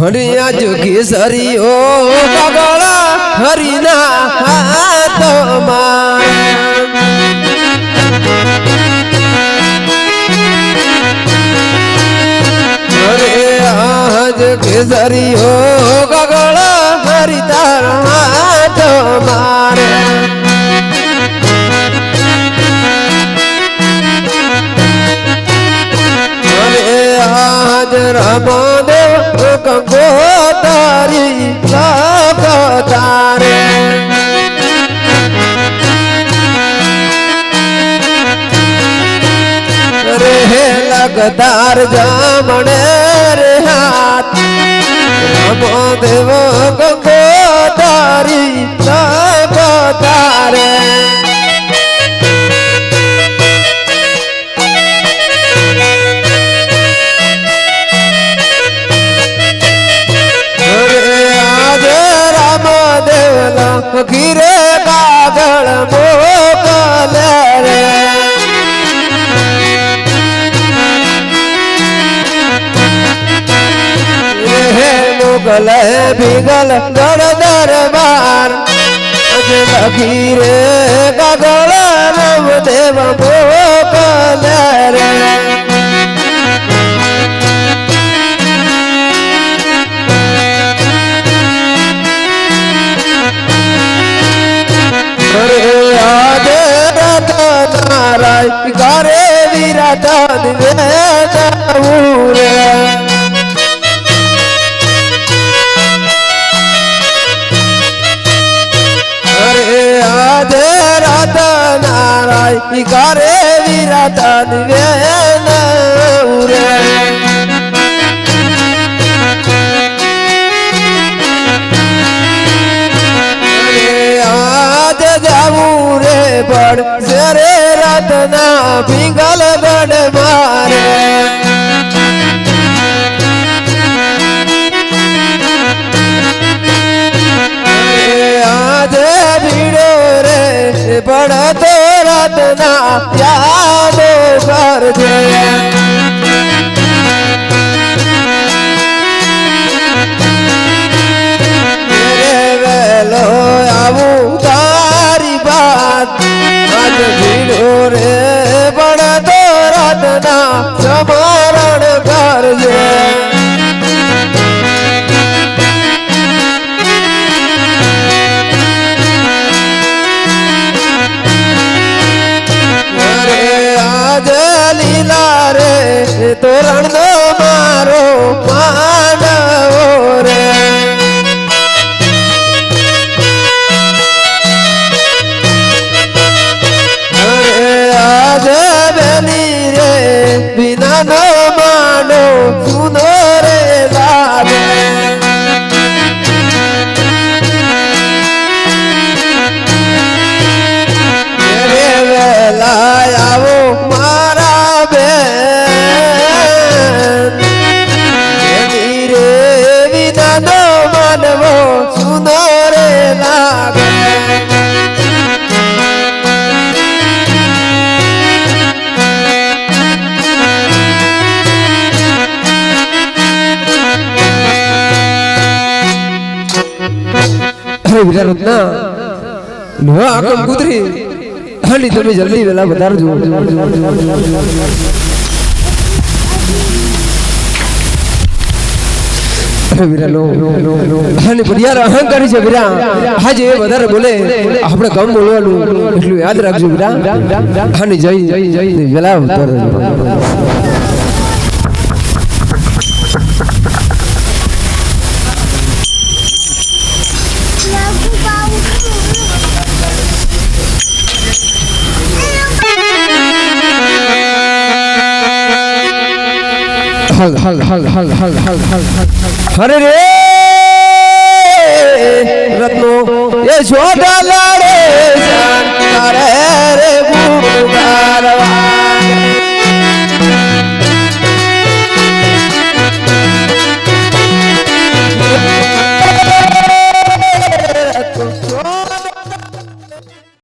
હરિયા જોગી સરીઓ બગોળા હરિના હાથમાં. કેસરીઓ ગગળ હરિતાર હાથમાં. રાજ રમદેવ ગંગોતારી લગતારે રે લગતાર જામણે રે હાથ. રમદેવ ગંગો ઘીરે કાગળ મોકલે રે હે મોગલ હે ભીગલ ગણ દરબાર અજ લખી રે કાગળ રામ દેવ ઘરે વિરાધા રે અરે આધે રાધા નારાય ઘરે વિરાધા રે આધે જાવું રે પણ જરે રતના પિંગલ ગઢ મારે. આજે ભીડો રે પડતો રતના યાદો કરજે રે પણ તો રાતના સમરણ કરજે આજ રે તોરણ તમે જલ્દી વેલા વધારજો અહંકારી છે વિરા. આજે વધારે બોલે. આપણે કમ બોલવાનું. એટલું યાદ રાખજો વેલા હલ હલ હલ હલ હલ હલ હલ હલ હરે રે! રત્નો એ જોડા લાડે.